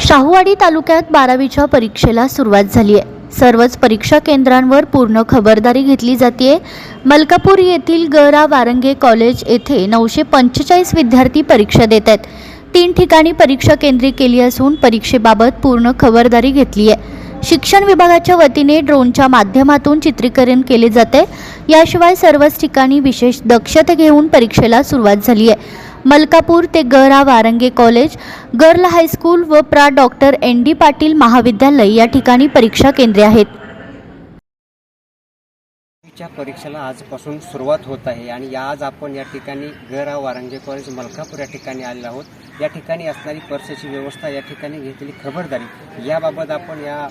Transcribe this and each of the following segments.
शाहूवाडी तालुक्यात बारावीच्या परीक्षेला सुरुवात झाली आहे. सर्वच परीक्षा केंद्रांवर पूर्ण खबरदारी घेतली जाते मलकापूर येथील गरा वारंगे कॉलेज येथे नऊशे पंचेचाळीस विद्यार्थी परीक्षा देत आहेत. तीन ठिकाणी परीक्षा केंद्रित केली असून परीक्षेबाबत पूर्ण खबरदारी घेतली आहे. शिक्षण विभागाच्या वतीने ड्रोनच्या माध्यमातून चित्रीकरण केले जाते. याशिवाय सर्वच ठिकाणी विशेष दक्षता घेऊन परीक्षेला सुरुवात झाली आहे. मलकापूर ते गरा वारंगे कॉलेज गर्ल हायस्कूल व प्रा. Doctor N. डी. पाटील महाविद्यालय या ठिकाणी परीक्षा केंद्रे आहेत. परीक्षेला आजपासून सुरुवात होत आहे आणि या आज आपण या ठिकाणी गरा वारंगे कॉलेज मलकापूर या ठिकाणी आलेलो आहोत. या ठिकाणी असणारी परीक्षेची व्यवस्था या ठिकाणी घेतलेली खबरदारी याबाबत आपण या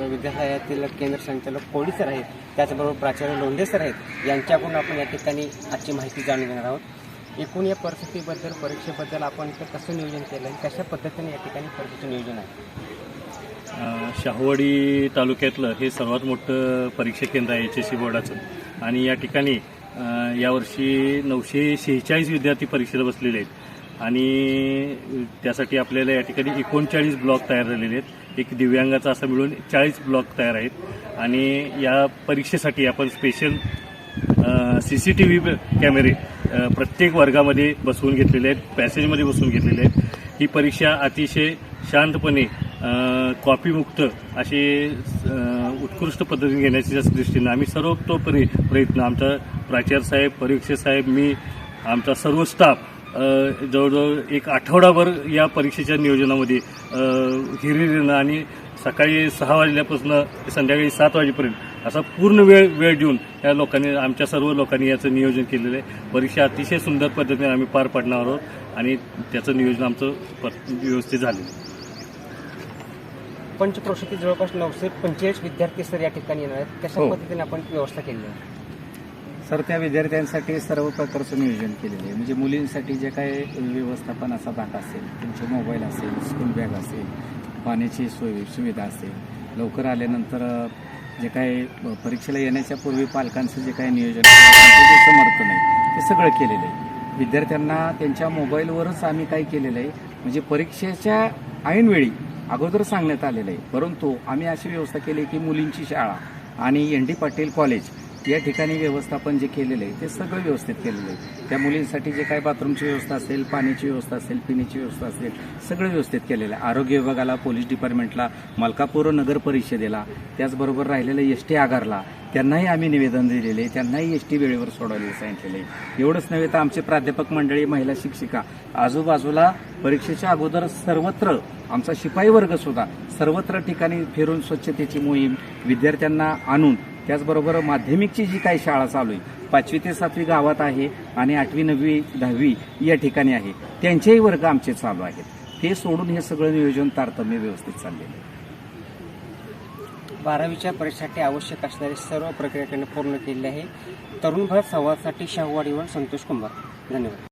विद्यालयातील केंद्र संचालक कोळी सर आहेत त्याचबरोबर प्राचार्य लोंढे सर आहेत यांच्याकडून आपण या ठिकाणी आजची माहिती जाणून घेणार आहोत. एकूण या परिस्थितीबद्दल परीक्षेबद्दल आपण इथं कसं नियोजन केलं आहे कशा पद्धतीने या ठिकाणी परीक्षेचं नियोजन आहे? शाहूवाडी तालुक्यातलं हे सर्वात मोठं परीक्षा केंद्र आहे एच एस सी बोर्डाचं. आणि या ठिकाणी यावर्षी नऊशे शेहेचाळीस विद्यार्थी परीक्षेला बसलेले आहेत. आणि त्यासाठी आपल्याला या ठिकाणी एकोणचाळीस ब्लॉक तयार झालेले आहेत. एक दिव्यांगाचा असं मिळून चाळीस ब्लॉक तयार आहेत. आणि या परीक्षेसाठी आपण special C C T V कॅमेरे प्रत्येक वर्गामध्ये बसवून घेतलेले आहेत पॅसेजमध्ये बसवून घेतलेले आहेत. ही परीक्षा अतिशय शांतपणे कॉपीमुक्त अशी उत्कृष्ट पद्धतीने घेण्याच्या दृष्टीनं आम्ही सर्वतोपरी प्रयत्न आमचा प्राचार्य साहेब परीक्षेसाहेब मी आमचा सर्व स्टाफ जवळजवळ एक आठवडाभर या परीक्षेच्या नियोजनामध्ये हिरिरीनं आणि सकाळी सहा वाजल्यापासून संध्याकाळी सात वाजेपर्यंत असा पूर्ण वेळ वेळ देऊन या लोकांनी आमच्या सर्व लोकांनी याचं नियोजन केलेलं आहे. परीक्षा अतिशय सुंदर पद्धतीने आम्ही पार पाडणार आहोत आणि त्याचं नियोजन आमचं प- व्यवस्थित झालेलं आहे. पंचक्रोशीतील जवळपास नऊशे पंचेचाळीस विद्यार्थी सर या ठिकाणी येणार आहेत. कशा हो. पद्धतीने आपण व्यवस्था केली आहे? सर त्या विद्यार्थ्यांसाठी सर्व प्रकारचं नियोजन केलेलं आहे. म्हणजे मुलींसाठी जे काही व्यवस्थापनाचा भाग असेल त्यांचे मोबाईल असेल स्कूल बॅग असेल पाण्याची सोय सुविधा असेल लवकर आल्यानंतर जे काही परीक्षेला येण्याच्या पूर्वी पालकांचं जे काही नियोजन जे समर्थन आहे ते सगळं केलेलं आहे. विद्यार्थ्यांना त्यांच्या मोबाईलवरच आम्ही काय केलेलं आहे. म्हणजे परीक्षेच्या ऐनवेळी अगोदर सांगण्यात आलेलं आहे. परंतु आम्ही अशी व्यवस्था केली की मुलींची शाळा आणि एन डी पाटील कॉलेज या ठिकाणी व्यवस्थापन जे केलेलं आहे ते सगळं व्यवस्थित केलेलं आहे. त्या मुलींसाठी जे काही बाथरूमची व्यवस्था असेल पाण्याची व्यवस्था असेल पिण्याची व्यवस्था असेल सगळं व्यवस्थित केलेलं आहे. आरोग्य विभागाला पोलीस डिपार्टमेंटला मलकापूर नगर परिषदेला त्याचबरोबर राहिलेलं एस टी आगारला त्यांनाही आम्ही निवेदन दिलेले आहे. त्यांनाही एस टी वेळेवर सोडवलेलं सांगितलेलं आहे. एवढंच नव्हे तर आमचे प्राध्यापक मंडळी महिला शिक्षिका आजूबाजूला परीक्षेच्या अगोदर सर्वत्र आमचा शिपाई वर्ग सुद्धा सर्वत्र ठिकाणी फिरून स्वच्छतेची मोहीम विद्यार्थ्यांना आणून त्याचबरोबर माध्यमिकची जी काही शाळा चालू आहे पाचवी ते सातवी गावात आहे आणि आठवी नववी दहावी या ठिकाणी आहे. त्यांचेही वर्ग आमचे चालू आहेत. ते सोडून हे सगळं नियोजन तारतम्य व्यवस्थित चाललेलं आहे. बारावीच्या परीक्षेसाठी आवश्यक असणारी सर्व प्रक्रिया पूर्ण केलेली आहे. तरुण भारत संवादसाठी शाहूवाडीवर संतोष कुंभार. धन्यवाद.